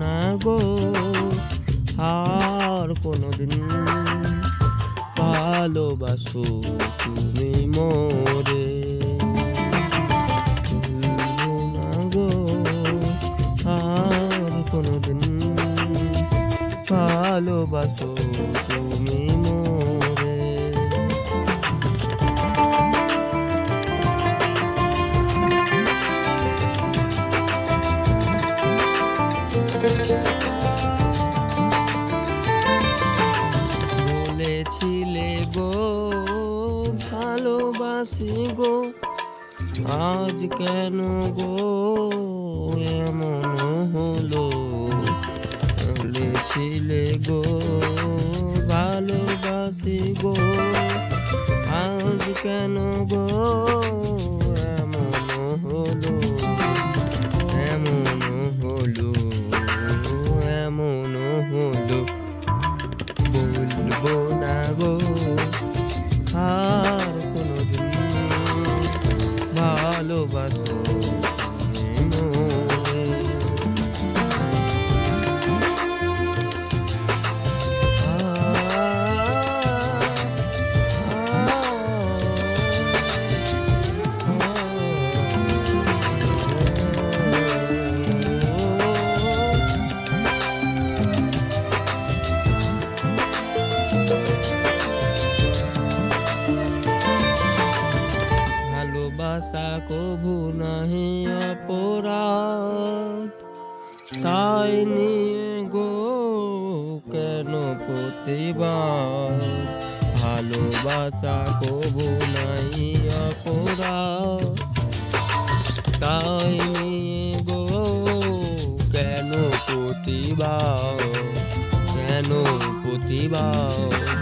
না গো আর কোনোদিন ভালোবাসো তুমি মোরে। ভালোবাসো তুমি বলেছিলে গো ভালোবাসি গো আজ কেন গো এমন কেন গো? এমন হলো এমন হলো এমন হলো। ভালোবাসা কভু নাহি অপরাধ। তাই নিয়ে গো কেন প্রতিবার ভালোবাসা কভু নাহি অপরাধ। তাই নিয়ে গো কেন প্রতিবার কেন প্রতিবার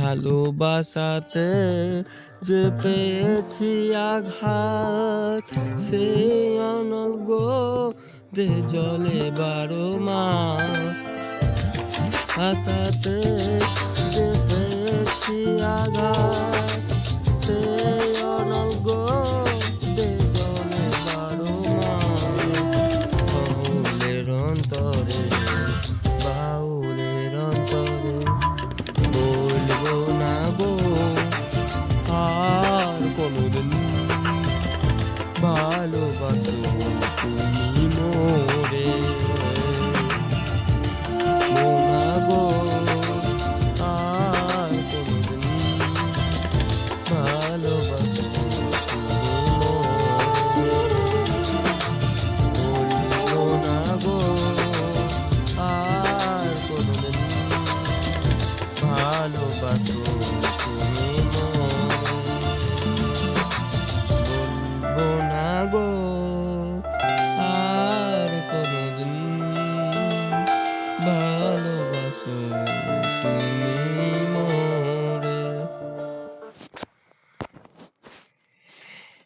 ভালোবাসাতে যে পেয়েছি আঘাত সে অনল গো দে জলে বারো মা আশাতে যে